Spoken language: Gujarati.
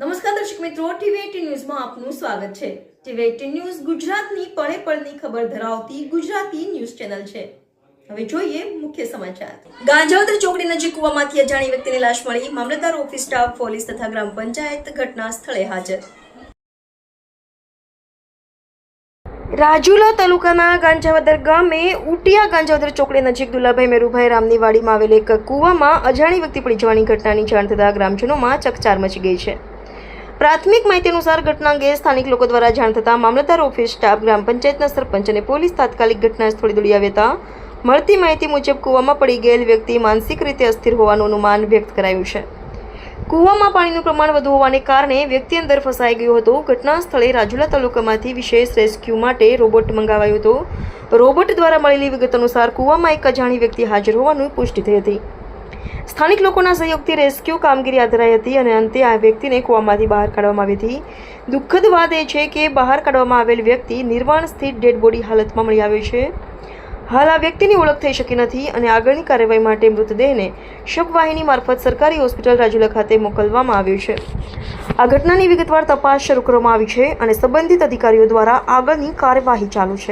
નમસ્કાર દર્શક મિત્રો ટીવી ન્યૂઝમાં આપનું સ્વાગત છે. ટીવી એટીન ન્યૂઝ ગુજરાતની પળે પળની ખબર ધરાવતી ગુજરાતી ન્યૂઝ ચેનલ છે. હવે જોઈએ મુખ્ય સમાચાર. ગાંજાવદર ચોકડી નજીક કુવામાંથી અજાણી વ્યક્તિની લાશ મળી. મામલતદાર ઓફિસ સ્ટાફ, પોલીસ તથા ગ્રામ પંચાયત ઘટના સ્થળે હાજર. રાજુલા તાલુકાના ગાંજાવદર ગામે ઉટિયા ગાંજાવદર ચોકડી નજીક દુલાભાઈ મેરુભાઈ રામની વાડીમાં આવેલ એક કૂવામાં અજાણી વ્યક્તિ પડી જવાની ઘટનાની જાણ થતાં ગ્રામજનોમાં ચકચાર મચી ગઈ છે. પ્રાથમિક માહિતી અનુસાર ઘટના અંગે સ્થાનિક લોકો દ્વારા જાણ થતાં મામલતદાર ઓફિસ સ્ટાફ, ગ્રામ પંચાયતના સરપંચ અને પોલીસ તાત્કાલિક ઘટના સ્થળે દોડી આવ્યા હતા. મળતી માહિતી મુજબ કૂવામાં પડી ગયેલ વ્યક્તિ માનસિક રીતે અસ્થિર હોવાનું અનુમાન વ્યક્ત કરાયું છે. કૂવામાં પાણીનું પ્રમાણ વધુ હોવાને કારણે વ્યક્તિ અંદર ફસાઈ ગયો હતો. ઘટના સ્થળે રાજુલા તાલુકામાંથી વિશેષ રેસ્ક્યુ માટે રોબોટ મંગાવાયો હતો. રોબોટ દ્વારા મળેલી વિગત અનુસાર કૂવામાં એક અજાણી વ્યક્તિ હાજર હોવાનું પુષ્ટિ થઈ હતી. સ્થાનિક લોકોના સહયોગથી રેસ્ક્યુ કામગીરી હાથ ધરાઈ હતી અને અંતે આ વ્યક્તિને કૂવામાંથી બહાર કાઢવામાં આવી હતી. દુઃખદ વાત એ છે કે બહાર કાઢવામાં આવેલ વ્યક્તિ નિર્વાણ સ્થિત ડેડ બોડી હાલતમાં મળી આવ્યો છે. હાલ આ વ્યક્તિની ઓળખ થઈ શકી નથી અને આગળની કાર્યવાહી માટે મૃતદેહને શબવાહિની મારફત સરકારી હોસ્પિટલ રાજુલા ખાતે મોકલવામાં આવ્યો છે. આ ઘટનાની વિગતવાર તપાસ શરૂ કરવામાં આવી છે અને સંબંધિત અધિકારીઓ દ્વારા આગળની કાર્યવાહી ચાલુ છે.